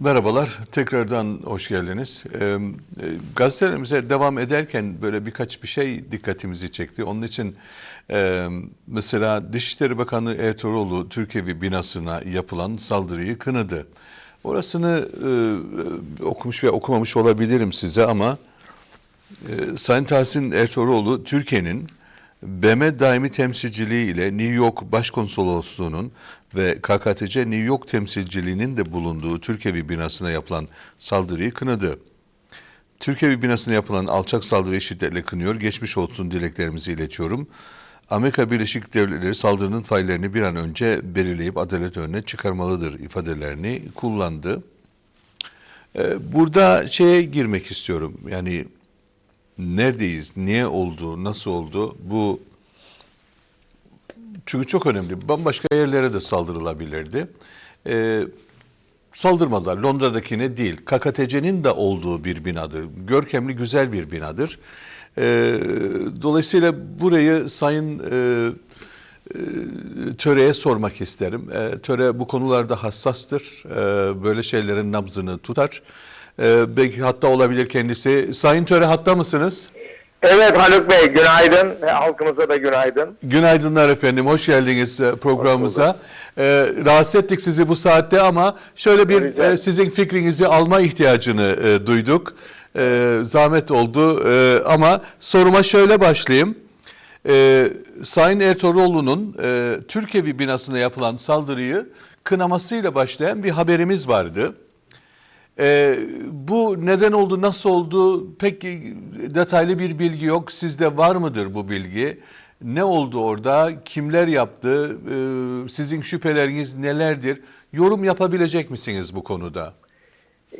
Merhabalar, tekrardan hoş geldiniz. Ee, e, gazetelerimize devam ederken böyle birkaç bir şey dikkatimizi çekti. Onun için e, mesela Dışişleri Bakanı Ertuğrul Türkiye'vi binasına yapılan saldırıyı kınadı. Orasını e, e, okumuş ve okumamış olabilirim size ama e, Sayın Tahsin Ertuğrul Türkiye'nin BM daimi temsilciliği ile New York Başkonsolosluğu'nun ve KKTC New York temsilciliğinin de bulunduğu Türkiye'vi binasına yapılan saldırıyı kınadı. Türkiye'vi binasına yapılan alçak saldırıyı şiddetle kınıyor, geçmiş olsun dileklerimizi iletiyorum. Amerika Birleşik Devletleri saldırının faillerini bir an önce belirleyip adalet önüne çıkarmalıdır ifadelerini kullandı. Ee, Burada şeye girmek istiyorum. Yani neredeyiz, niye oldu, nasıl oldu bu çünkü çok önemli. Bambaşka yerlere de saldırılabilirdi. Ee, saldırmadılar. Londra'dakine değil. KKTC'nin de olduğu bir binadır. Görkemli, güzel bir binadır. Ee, dolayısıyla burayı Sayın e, e, Töre'ye sormak isterim. E, Töre bu konularda hassastır. E, böyle şeylerin nabzını tutar. E, belki hatta olabilir kendisi. Sayın Töre hatta mısınız? Evet Haluk Bey günaydın. E, Halkımıza da günaydın. Günaydınlar efendim, hoş geldiniz e, programımıza. Ee, rahatsız ettik sizi bu saatte ama şöyle bir Rica e, sizin fikrinizi alma ihtiyacını e, duyduk. E, zahmet oldu E, ama soruma şöyle başlayayım. E, Sayın Ertuğrul'un e, Türkiye'vi binasına yapılan saldırıyı kınamasıyla başlayan bir haberimiz vardı. Ee, bu neden oldu, nasıl oldu pek detaylı bir bilgi yok. Sizde var mıdır bu bilgi? Ne oldu orada? Kimler yaptı? Ee, sizin şüpheleriniz nelerdir? Yorum yapabilecek misiniz bu konuda?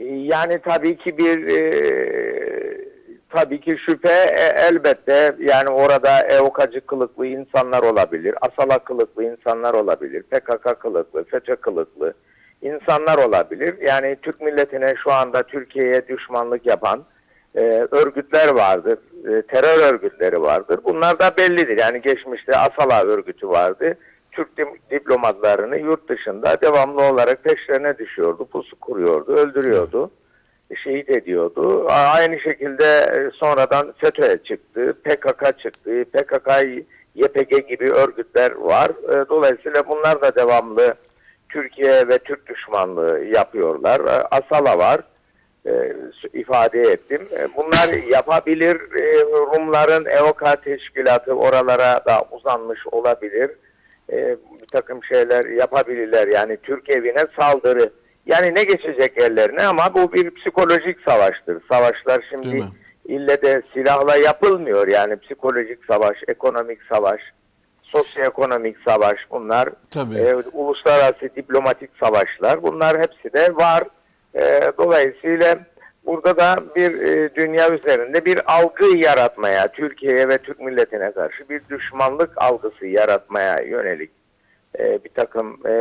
Yani tabii ki bir e, tabii ki şüphe e, elbette yani orada evokacı kılıklı insanlar olabilir, asala kılıklı insanlar olabilir, PKK kılıklı, FETÖ kılıklı insanlar olabilir. Yani Türk milletine şu anda Türkiye'ye düşmanlık yapan e, örgütler vardır, e, terör örgütleri vardır. Bunlar da bellidir. Yani geçmişte Asala örgütü vardı. Türk di- diplomatlarını yurt dışında devamlı olarak peşlerine düşüyordu, pusu kuruyordu, öldürüyordu, şehit ediyordu. Aynı şekilde e, sonradan FETÖ'ye çıktı, PKK çıktı, PKK, YPG gibi örgütler var. E, Dolayısıyla bunlar da devamlı Türkiye ve Türk düşmanlığı yapıyorlar. E, Asala var e, ifade ettim. E, Bunlar yapabilir. E, Rumların EOKA teşkilatı oralara da uzanmış olabilir. E, Bir takım şeyler yapabilirler. Yani Türk evine saldırı. Yani ne geçecek ellerine ama bu bir psikolojik savaştır. Savaşlar şimdi ille de silahla yapılmıyor. Yani psikolojik savaş, ekonomik savaş, sosyoekonomik savaş bunlar. Tabii. E, uluslararası diplomatik savaşlar bunlar hepsi de var. E, dolayısıyla burada da bir e, dünya üzerinde bir algı yaratmaya, Türkiye'ye ve Türk milletine karşı bir düşmanlık algısı yaratmaya yönelik e, bir takım e,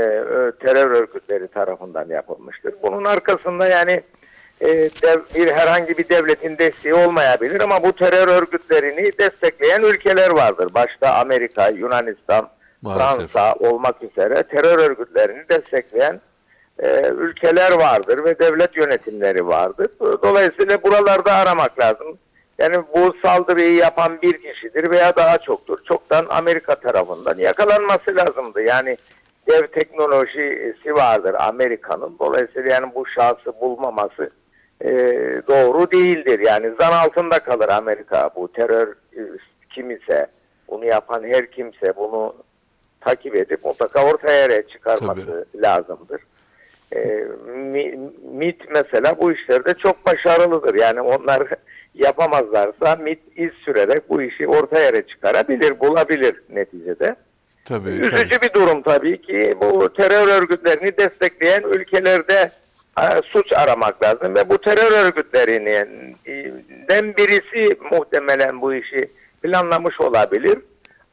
terör örgütleri tarafından yapılmıştır. Bunun arkasında yani e, dev, bir herhangi bir devletin desteği olmayabilir ama bu terör örgütlerini destekleyen ülkeler vardır. Başta Amerika, Yunanistan, Maalesef. Fransa olmak üzere terör örgütlerini destekleyen e, ülkeler vardır ve devlet yönetimleri vardır. Dolayısıyla buralarda aramak lazım. Yani bu saldırıyı yapan bir kişidir veya daha çoktur. Çoktan Amerika tarafından yakalanması lazımdı. Yani dev teknolojisi vardır Amerika'nın. Dolayısıyla yani bu şahsı bulmaması e, doğru değildir. Yani zan altında kalır Amerika bu terör e, kim ise bunu yapan her kimse bunu takip edip mutlaka ortaya yere çıkarması lazımdır. E, Mi- MIT mesela bu işlerde çok başarılıdır. Yani onlar yapamazlarsa MIT iz sürerek bu işi ortaya yere çıkarabilir, bulabilir neticede. Tabii. tabii. Üzücü bir durum tabii ki. Bu terör örgütlerini destekleyen ülkelerde suç aramak lazım ve bu terör örgütlerinden birisi muhtemelen bu işi planlamış olabilir.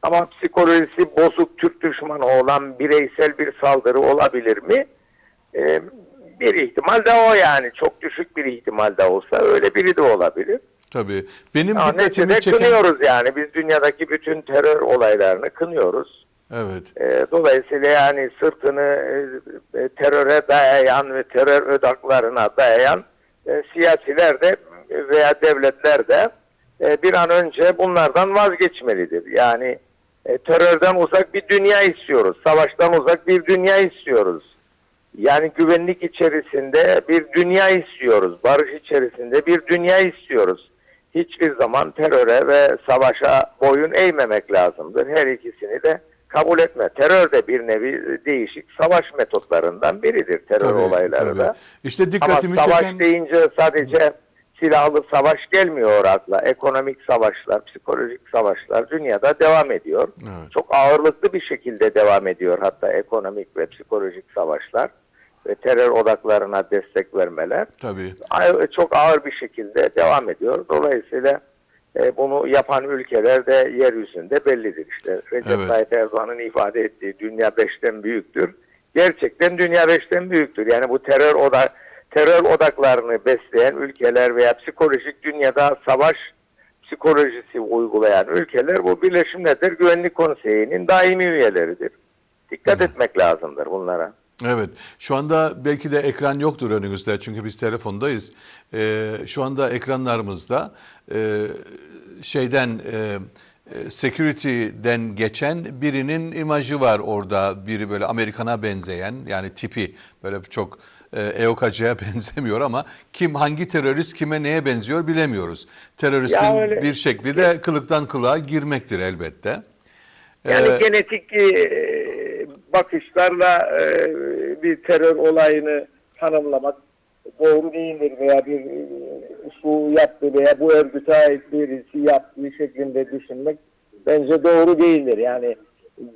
Ama psikolojisi bozuk Türk düşmanı olan bireysel bir saldırı olabilir mi? E, bir ihtimal de o yani. Çok düşük bir ihtimal de olsa öyle biri de olabilir. Tabii. Benim Ama dikkatimi çeken... kınıyoruz yani. Biz dünyadaki bütün terör olaylarını kınıyoruz. Evet. E, dolayısıyla yani sırtını e, e, terör teröre dayayan ve terör odaklarına dayayan e, siyasiler de veya devletler de e, bir an önce bunlardan vazgeçmelidir. Yani e, terörden uzak bir dünya istiyoruz. Savaştan uzak bir dünya istiyoruz. Yani güvenlik içerisinde bir dünya istiyoruz. Barış içerisinde bir dünya istiyoruz. Hiçbir zaman teröre ve savaşa boyun eğmemek lazımdır. Her ikisini de kabul etme. Terör de bir nevi değişik savaş metotlarından biridir terör Tabii, olayları da. İşte Ama dikkatimi savaş çeken deyince sadece silahlı savaş gelmiyor akla. Ekonomik savaşlar, psikolojik savaşlar dünyada devam ediyor. Evet. Çok ağırlıklı bir şekilde devam ediyor hatta ekonomik ve psikolojik savaşlar ve terör odaklarına destek vermeler tabii. çok ağır bir şekilde devam ediyor. Dolayısıyla e, bunu yapan ülkeler de yeryüzünde bellidir işte. Recep Evet. Tayyip Erdoğan'ın ifade ettiği dünya beşten büyüktür. Gerçekten dünya beşten büyüktür. Yani bu terör oda terör odaklarını besleyen ülkeler veya psikolojik dünyada savaş psikolojisi uygulayan ülkeler bu Birleşmiş Milletler Güvenlik Konseyi'nin daimi üyeleridir. Dikkat etmek lazımdır bunlara. Evet. Şu anda belki de ekran yoktur önünüzde çünkü biz telefondayız. Ee, şu anda ekranlarımızda e, şeyden e, e, security'den geçen birinin imajı var orada. Biri böyle Amerikan'a benzeyen yani tipi böyle çok e, EOKACı'ya benzemiyor ama kim hangi terörist kime neye benziyor bilemiyoruz. Teröristin öyle- bir şekli de kılıktan kılığa girmektir elbette. Yani Ee, genetik e, bakışlarla e, bir terör olayını tanımlamak doğru değildir veya bir e, şu yaptı veya bu örgüte ait birisi yaptığı şeklinde düşünmek bence doğru değildir. Yani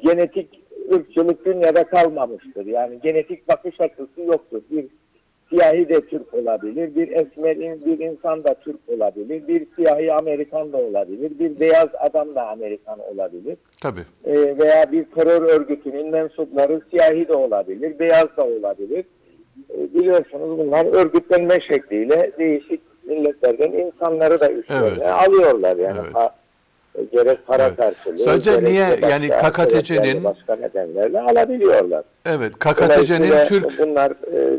genetik ırkçılık dünyada kalmamıştır. Yani genetik bakış açısı yoktur. Bir siyahi de Türk olabilir, bir esmer bir insan da Türk olabilir, bir siyahi Amerikan da olabilir, bir beyaz adam da Amerikan olabilir Tabii. e, veya bir terör örgütünün mensupları siyahi de olabilir, beyaz da olabilir. E, biliyorsunuz bunlar örgütlenme şekliyle değişik milletlerden insanları da üstlerine Evet. alıyorlar yani. Evet. Pa- e, gerek para Evet. karşılığı, Sadece niye başka yani KKTC'nin başka nedenlerle alabiliyorlar. Evet, KKTC'nin Türk bunlar e,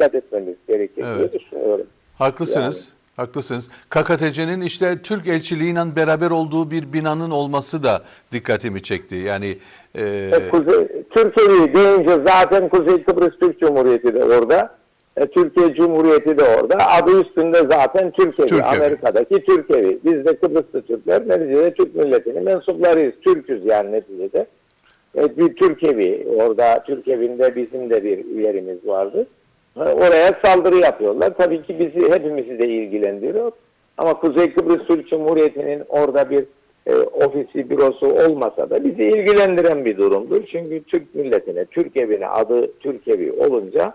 dikkat etmemiz gerekir diye Evet. düşünüyorum. Haklısınız. Haklısınız. KKTC'nin işte Türk elçiliğiyle beraber olduğu bir binanın olması da dikkatimi çekti. Yani e, E, Kuzey, Türkiye'yi deyince zaten Kuzey Kıbrıs Türk Cumhuriyeti de orada. E, Türkiye Cumhuriyeti de orada. Adı üstünde zaten Türkiye, Türk. Amerika'daki Türk evi. Biz de Kıbrıslı Türkler neticede Türk milletinin mensuplarıyız. Türküz yani neticede. E, bir Türk evi. Orada Türk evinde bizim de bir yerimiz vardı. Oraya saldırı yapıyorlar. Tabii ki bizi hepimizi de ilgilendiriyor. Ama Kuzey Kıbrıs Türk Cumhuriyeti'nin orada bir e, ofisi, bürosu olmasa da bizi ilgilendiren bir durumdur. Çünkü Türk milletine, Türk evine adı Türk evi olunca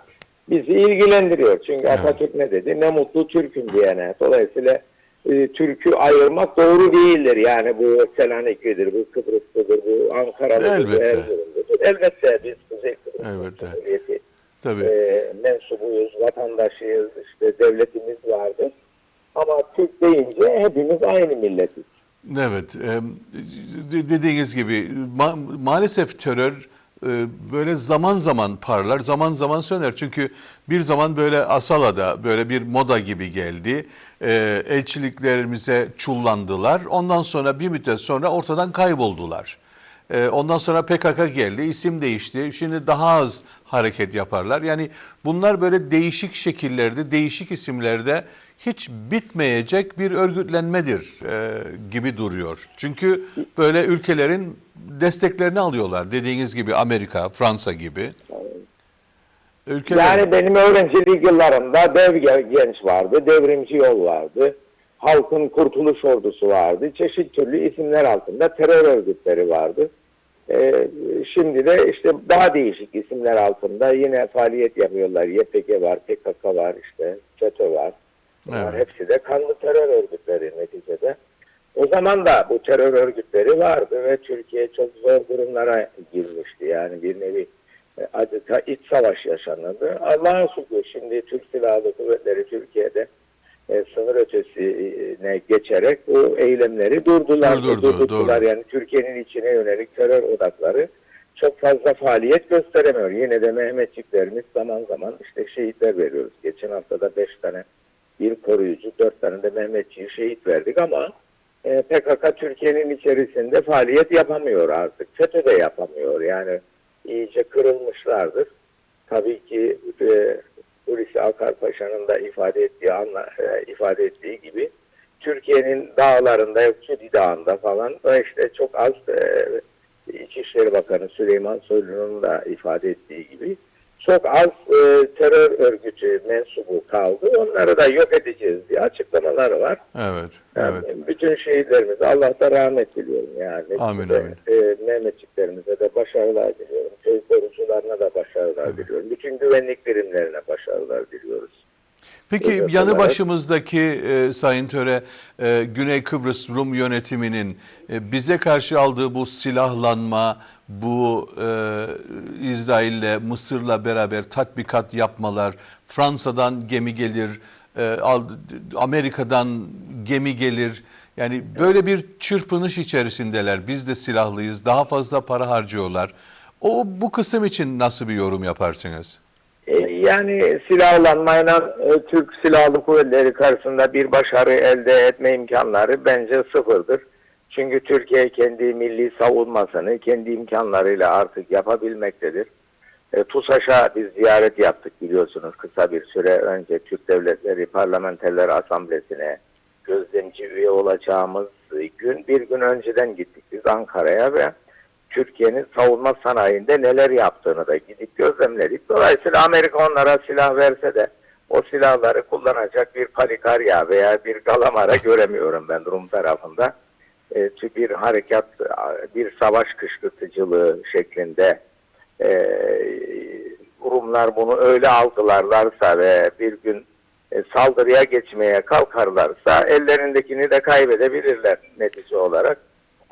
bizi ilgilendiriyor. Çünkü Evet. Atatürk ne dedi? Ne mutlu Türk'üm diyene. Dolayısıyla e, Türk'ü ayırmak doğru değildir. Yani bu Selaniklidir, bu Kıbrıslıdır, bu Ankara'lıdır, Elbette. Elbette biz Kuzey Kıbrıs Elbette. Cumhuriyeti tabii. e, mensubuyuz, vatandaşıyız, işte devletimiz vardır. Ama Türk deyince hepimiz aynı milletiz. Evet, e, de- dediğiniz gibi ma- maalesef terör e, böyle zaman zaman parlar, zaman zaman söner. Çünkü bir zaman böyle Asala'da böyle bir moda gibi geldi. E, elçiliklerimize çullandılar. Ondan sonra bir müddet sonra ortadan kayboldular. E, ondan sonra PKK geldi, isim değişti. Şimdi daha az hareket yaparlar. Yani bunlar böyle değişik şekillerde, değişik isimlerde hiç bitmeyecek bir örgütlenmedir e, gibi duruyor. Çünkü böyle ülkelerin desteklerini alıyorlar. Dediğiniz gibi Amerika, Fransa gibi. Ülkeler Yani benim öğrencilik yıllarımda dev Ge- genç vardı, devrimci yol vardı, halkın kurtuluş ordusu vardı, çeşit türlü isimler altında terör örgütleri vardı. Ee, şimdi de işte daha değişik isimler altında yine faaliyet yapıyorlar. YPG var, PKK var, işte FETÖ var. Bunlar Evet. hepsi de kanlı terör örgütleri neticede. O zaman da bu terör örgütleri vardı ve Türkiye çok zor durumlara girmişti. Yani bir nevi e, adeta iç savaş yaşanırdı. Allah'a şükür şimdi Türk Silahlı Kuvvetleri Türkiye'de e, sınır ötesine geçerek bu eylemleri durdular. Durdurdu, Durdurdular. doğru. Yani Türkiye'nin içine yönelik terör odakları çok fazla faaliyet gösteremiyor. Yine de Mehmetçiklerimiz zaman zaman işte şehitler veriyoruz. Geçen hafta da 5 tane bir koruyucu, 4 tane de Mehmetçiyi şehit verdik ama e, PKK Türkiye'nin içerisinde faaliyet yapamıyor artık. FETÖ de yapamıyor. Yani iyice kırılmışlardır. Tabii ki e, Hulusi Akar Paşa'nın da ifade ettiği anla, e, ifade ettiği gibi Türkiye'nin dağlarında, Kudi Dağı'nda falan o işte çok az e, İçişleri Bakanı Süleyman Soylu'nun da ifade ettiği gibi çok az e, terör örgütü mensubu kaldı. Onları da yok edeceğiz diye açıklamaları var. Evet, Yani evet. Bütün şehitlerimize Allah'ta rahmet diliyorum yani. Amin, Ve, amin. E, Mehmetçiklerimize de başarılar diliyorum. Köy korucularına da başarılar diliyorum. Bütün güvenlik birimlerine başarılar diliyoruz. Peki Evet, yanı olarak- başımızdaki e, Sayın Töre, e, Güney Kıbrıs Rum yönetiminin e, bize karşı aldığı bu silahlanma, bu e, İsrail'le, Mısır'la beraber tatbikat yapmalar, Fransa'dan gemi gelir, e, Amerika'dan gemi gelir. Yani böyle bir çırpınış içerisindeler. Biz de silahlıyız, daha fazla para harcıyorlar. O bu kısım için nasıl bir yorum yaparsınız? E, Yani silahlanmayla e, Türk Silahlı Kuvvetleri karşısında bir başarı elde etme imkanları bence sıfırdır. Çünkü Türkiye kendi milli savunmasını kendi imkanlarıyla artık yapabilmektedir. E, TUSAŞ'a biz ziyaret yaptık biliyorsunuz kısa bir süre önce Türk Devletleri Parlamenterler Asamblesi'ne gözlemci üye olacağımız gün bir gün önceden gittik biz Ankara'ya ve Türkiye'nin savunma sanayinde neler yaptığını da gidip gözlemledik. Dolayısıyla Amerika onlara silah verse de o silahları kullanacak bir Palikarya veya bir Galamara göremiyorum ben Rum tarafında. E, bir harekat, bir savaş kışkırtıcılığı şeklinde e, Rumlar bunu öyle algılarlarsa ve bir gün e, saldırıya geçmeye kalkarlarsa ellerindekini de kaybedebilirler netice olarak.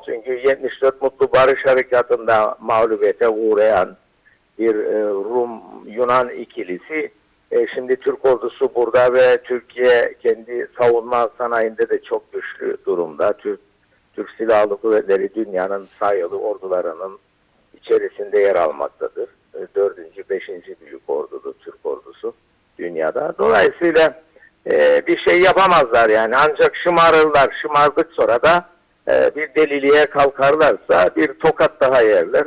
Çünkü 74 Mutlu Barış Harekatı'nda mağlubiyete uğrayan bir e, Rum-Yunan ikilisi e, şimdi Türk ordusu burada ve Türkiye kendi savunma sanayinde de çok güçlü durumda. Türk, Türk Silahlı Kuvvetleri dünyanın sayılı ordularının içerisinde yer almaktadır. E, Dördüncü, beşinci büyük ordudur Türk ordusu dünyada. Dolayısıyla e, bir şey yapamazlar yani ancak şımarırlar. Şımardık sonra da e, bir deliliğe kalkarlarsa bir tokat daha yerler.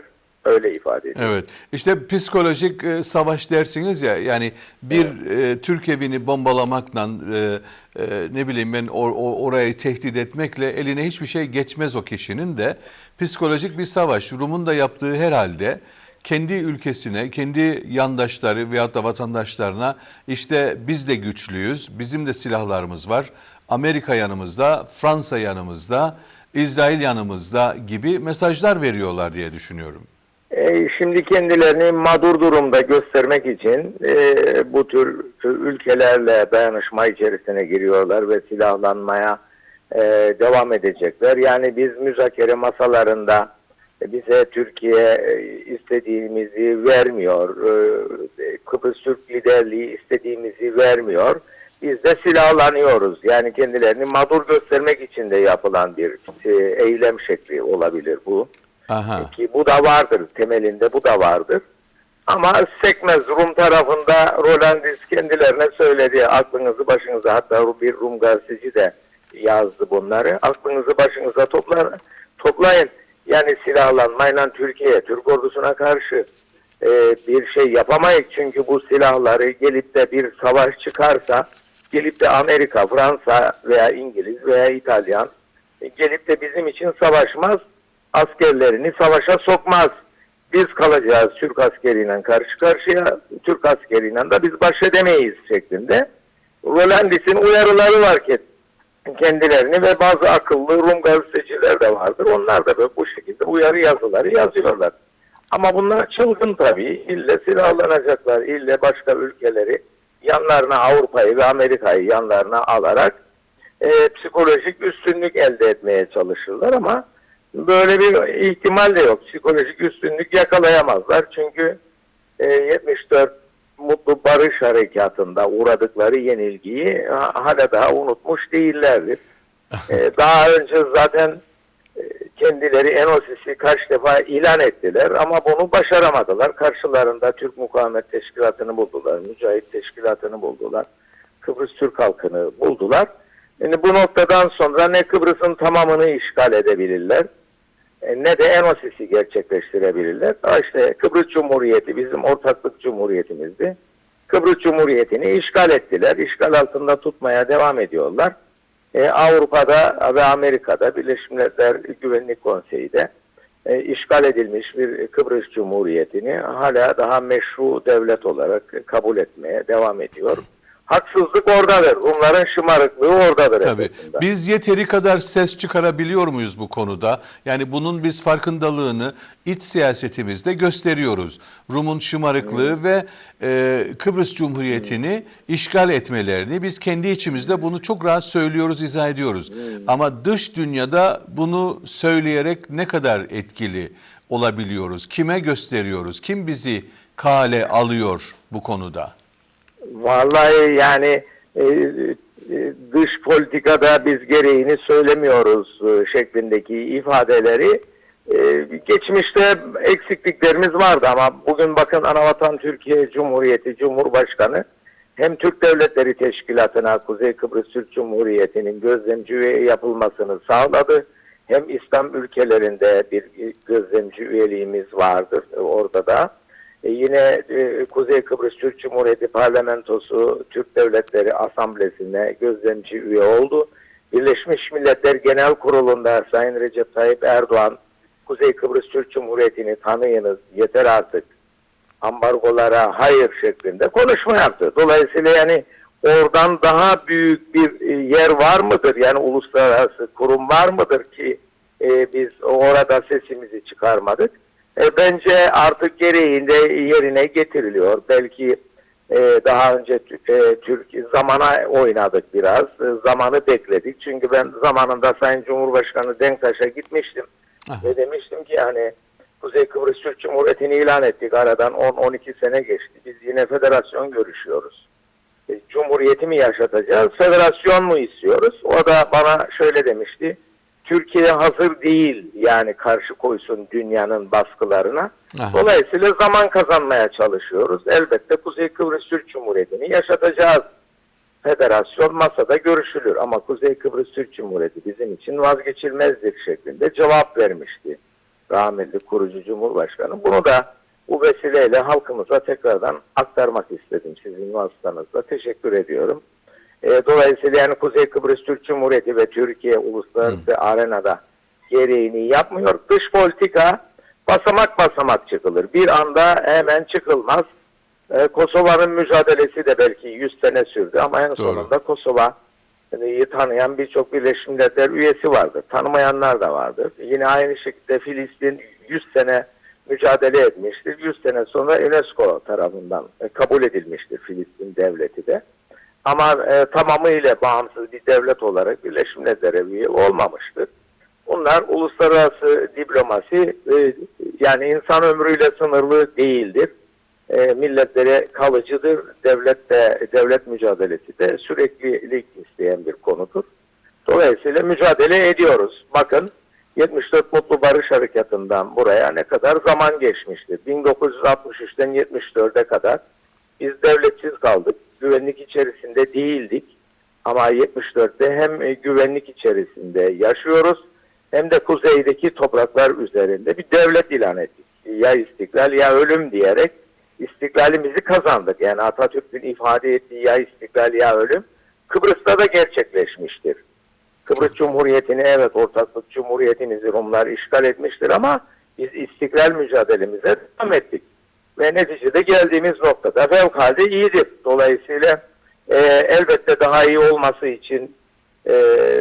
Öyle ifade ediyor. Evet. İşte psikolojik e, savaş dersiniz ya yani bir e, Türk evini bombalamakla e, e, ne bileyim ben or, o- orayı tehdit etmekle eline hiçbir şey geçmez o kişinin de psikolojik bir savaş. Rum'un da yaptığı herhalde kendi ülkesine, kendi yandaşları veyahut da vatandaşlarına işte biz de güçlüyüz, bizim de silahlarımız var. Amerika yanımızda, Fransa yanımızda, İsrail yanımızda gibi mesajlar veriyorlar diye düşünüyorum. E, şimdi kendilerini mağdur durumda göstermek için e, bu tür ülkelerle dayanışma içerisine giriyorlar ve silahlanmaya e, devam edecekler. Yani biz müzakere masalarında bize Türkiye istediğimizi vermiyor. Kıbrıs Türk liderliği istediğimizi vermiyor. Biz de silahlanıyoruz. Yani kendilerini mağdur göstermek için de yapılan bir eylem şekli olabilir bu. Aha. Ki bu da vardır temelinde bu da vardır. Ama sekmez Rum tarafında Rolandis kendilerine söyledi aklınızı başınıza hatta bir Rum gazeteci de yazdı bunları. Aklınızı başınıza topla, toplayın. Yani silahlanmayla Türkiye, Türk ordusuna karşı e, bir şey yapamayız. Çünkü bu silahları gelip de bir savaş çıkarsa gelip de Amerika, Fransa veya İngiliz veya İtalyan e, gelip de bizim için savaşmaz askerlerini savaşa sokmaz. Biz kalacağız Türk askeriyle karşı karşıya, Türk askeriyle de biz baş edemeyiz şeklinde. Rolandis'in uyarıları var ki kendilerini ve bazı akıllı Rum gazeteciler de vardır. Onlar da böyle bu şekilde uyarı yazıları yazıyorlar. Ama bunlar çılgın tabii. İlle silahlanacaklar, ille başka ülkeleri yanlarına Avrupa'yı ve Amerika'yı yanlarına alarak e, psikolojik üstünlük elde etmeye çalışırlar ama böyle bir ihtimal de yok. Psikolojik üstünlük yakalayamazlar. Çünkü e, 74 Mutlu Barış Harekatı'nda uğradıkları yenilgiyi ha- hala daha unutmuş değillerdir. E, daha önce zaten e, kendileri Enosis'i kaç defa ilan ettiler ama bunu başaramadılar. Karşılarında Türk Mukavemet Teşkilatı'nı buldular, Mücahit Teşkilatı'nı buldular, Kıbrıs Türk halkını buldular. Yani bu noktadan sonra ne Kıbrıs'ın tamamını işgal edebilirler ne de Enosis'i gerçekleştirebilirler. Ama işte Kıbrıs Cumhuriyeti bizim ortaklık cumhuriyetimizdi. Kıbrıs Cumhuriyeti'ni işgal ettiler. İşgal altında tutmaya devam ediyorlar. E, Avrupa'da ve Amerika'da Birleşmiş Milletler Güvenlik Konseyi'de e, işgal edilmiş bir Kıbrıs Cumhuriyeti'ni hala daha meşru devlet olarak kabul etmeye devam ediyor. Haksızlık oradadır. Rumların şımarıklığı oradadır. Tabii. esasında. Biz yeteri kadar ses çıkarabiliyor muyuz bu konuda? Yani bunun biz farkındalığını iç siyasetimizde gösteriyoruz. Rum'un şımarıklığı ve e, Kıbrıs Cumhuriyeti'ni işgal etmelerini biz kendi içimizde bunu çok rahat söylüyoruz, izah ediyoruz. Ama dış dünyada bunu söyleyerek ne kadar etkili olabiliyoruz? Kime gösteriyoruz? Kim bizi kale alıyor bu konuda? Vallahi yani e, e, dış politikada biz gereğini söylemiyoruz e, şeklindeki ifadeleri e, geçmişte eksikliklerimiz vardı ama bugün bakın Anavatan Türkiye Cumhuriyeti Cumhurbaşkanı hem Türk Devletleri Teşkilatı'na Kuzey Kıbrıs Türk Cumhuriyeti'nin gözlemci üye yapılmasını sağladı. Hem İslam ülkelerinde bir gözlemci üyeliğimiz vardır orada da. E, yine e, Kuzey Kıbrıs Türk Cumhuriyeti Parlamentosu Türk Devletleri Asamblesi'ne gözlemci üye oldu. Birleşmiş Milletler Genel Kurulu'nda Sayın Recep Tayyip Erdoğan Kuzey Kıbrıs Türk Cumhuriyeti'ni tanıyınız yeter artık ambargolara hayır şeklinde konuşma yaptı. Dolayısıyla yani oradan daha büyük bir e, yer var mıdır? Yani uluslararası kurum var mıdır ki biz orada sesimizi çıkarmadık? E, bence artık gereğinde yerine getiriliyor. Belki e, daha önce e, Türk zamana oynadık biraz. E, zamanı bekledik. Çünkü ben zamanında Sayın Cumhurbaşkanı Denktaş'a gitmiştim. Aha. Ve demiştim ki yani Kuzey Kıbrıs Türk Cumhuriyeti'ni ilan ettik. Aradan 10-12 sene geçti. Biz yine federasyon görüşüyoruz. E, Cumhuriyeti mi yaşatacağız, federasyon mu istiyoruz? O da bana şöyle demişti. Türkiye hazır değil yani karşı koysun dünyanın baskılarına. Aha. Dolayısıyla zaman kazanmaya çalışıyoruz. Elbette Kuzey Kıbrıs Türk Cumhuriyeti'ni yaşatacağız. Federasyon masada görüşülür ama Kuzey Kıbrıs Türk Cumhuriyeti bizim için vazgeçilmezdir şeklinde cevap vermişti rahmetli kurucu Cumhurbaşkanı. Bunu da bu vesileyle halkımıza tekrardan aktarmak istedim sizin vasıtanızla. Teşekkür ediyorum. E, dolayısıyla yani Kuzey Kıbrıs Türk Cumhuriyeti ve Türkiye uluslararası arenada gereğini yapmıyor. Dış politika basamak basamak çıkılır. Bir anda hemen çıkılmaz. E, Kosova'nın mücadelesi de belki 100 sene sürdü ama en Doğru. sonunda Kosova iyi tanıyan birçok Birleşmiş Milletler üyesi vardır. Tanımayanlar da vardır. Yine aynı şekilde Filistin 100 sene mücadele etmiştir. 100 sene sonra UNESCO tarafından e, kabul edilmiştir Filistin devleti de. Ama e, tamamıyla bağımsız bir devlet olarak Birleşmiş Milletler'e olmamıştır. Bunlar uluslararası diplomasi e, yani insan ömrüyle sınırlı değildir. E, milletlere kalıcıdır. Devlet de devlet mücadelesi de süreklilik isteyen bir konudur. Dolayısıyla mücadele ediyoruz. Bakın 74 Mutlu Barış Harekatı'ndan buraya ne kadar zaman geçmiştir. 1963'ten 74'e kadar biz devletsiz kaldık. Güvenlik içerisinde değildik. Ama 74'te hem e, güvenlik içerisinde yaşıyoruz hem de kuzeydeki topraklar üzerinde bir devlet ilan ettik. Ya istiklal ya ölüm diyerek istiklalimizi kazandık. Yani Atatürk'ün ifade ettiği ya istiklal ya ölüm Kıbrıs'ta da gerçekleşmiştir. Kıbrıs Cumhuriyeti'ni evet ortaklık Cumhuriyetimizi Rumlar işgal etmiştir ama biz istiklal mücadelemize devam ettik. Ve neticede geldiğimiz noktada fevkalade iyidir. Dolayısıyla e, elbette daha iyi olması için e,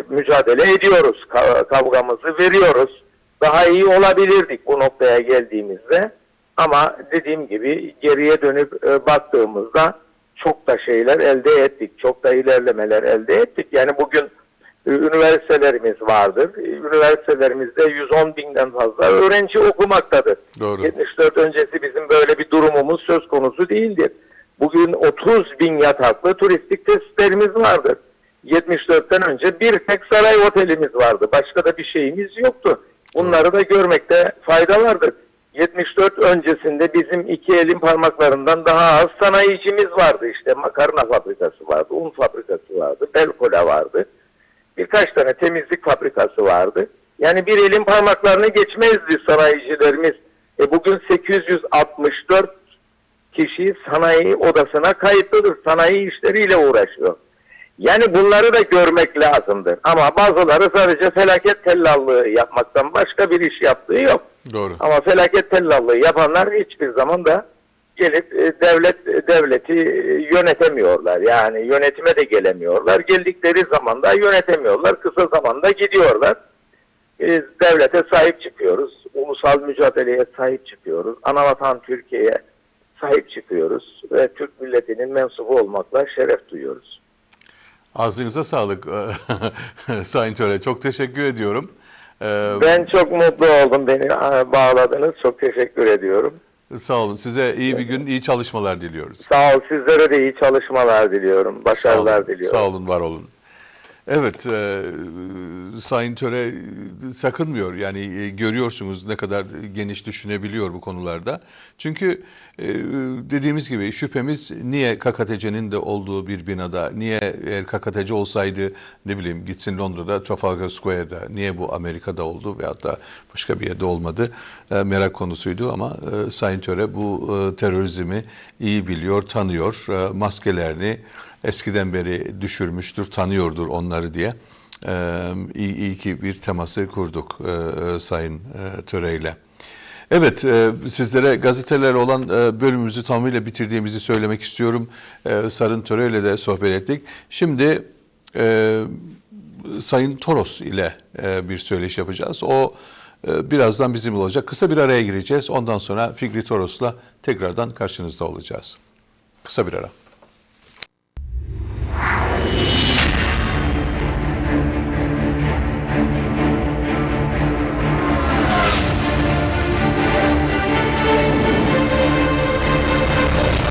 mücadele ediyoruz. Ka- kavgamızı veriyoruz. Daha iyi olabilirdik bu noktaya geldiğimizde. Ama dediğim gibi geriye dönüp e, baktığımızda çok da şeyler elde ettik. Çok da ilerlemeler elde ettik. Yani bugün üniversitelerimiz vardır. E, Üniversitelerimizde 110 binden fazla öğrenci okumaktadır. Doğru. 74 öncesi bizim böyle bir durumumuz söz konusu değildir. Bugün 30 bin yataklı turistik tesislerimiz vardır. 74'ten önce bir tek saray otelimiz vardı. Başka da bir şeyimiz yoktu. Bunları da görmekte fayda vardır. 74 öncesinde bizim iki elin parmaklarından daha az sanayicimiz vardı. İşte makarna fabrikası vardı, un fabrikası vardı, Belkola vardı. Birkaç tane temizlik fabrikası vardı. Yani bir elin parmaklarını geçmezdi sanayicilerimiz. E bugün 864 kişi sanayi odasına kayıtlıdır. Sanayi işleriyle uğraşıyor. Yani bunları da görmek lazımdır. Ama bazıları sadece felaket tellallığı yapmaktan başka bir iş yaptığı yok. Doğru. Ama felaket tellallığı yapanlar hiçbir zaman da gelip e, devlet e, devleti e, yönetemiyorlar. Yani yönetime de gelemiyorlar. Geldikleri zaman da yönetemiyorlar. Kısa zamanda gidiyorlar. Biz devlete sahip çıkıyoruz. Ulusal mücadeleye sahip çıkıyoruz. Anavatan Türkiye'ye sahip çıkıyoruz. Ve Türk milletinin mensubu olmakla şeref duyuyoruz. Ağzınıza sağlık Sayın Töre. Çok teşekkür ediyorum. Ben çok mutlu oldum. Beni bağladınız. Çok teşekkür ediyorum. Sağ olun. Size iyi bir gün, iyi çalışmalar diliyoruz. Sağ ol. Sizlere de iyi çalışmalar diliyorum. Sağ Başarılar olun, diliyorum. Sağ olun, var olun. Evet, e, Sayın Töre e, sakınmıyor. Yani e, görüyorsunuz ne kadar geniş düşünebiliyor bu konularda. Çünkü e, dediğimiz gibi şüphemiz niye KKTC'nin de olduğu bir binada, niye eğer KKTC olsaydı ne bileyim gitsin Londra'da Trafalgar Square'da, niye bu Amerika'da oldu veyahut da başka bir yerde olmadı e, merak konusuydu ama e, Sayın Töre bu e, terörizmi iyi biliyor, tanıyor, e, maskelerini eskiden beri düşürmüştür, tanıyordur onları diye. Ee, iyi, iyi ki bir teması kurduk e, e, Sayın e, Töre'yle. Evet, e, sizlere gazetelerle olan e, bölümümüzü tamamıyla bitirdiğimizi söylemek istiyorum. E, Sarın Töre'yle de sohbet ettik. Şimdi e, Sayın Toros ile e, bir söyleşi yapacağız. O e, birazdan bizim olacak. Kısa bir araya gireceğiz. Ondan sonra Fikri Toros'la tekrardan karşınızda olacağız. Kısa bir ara.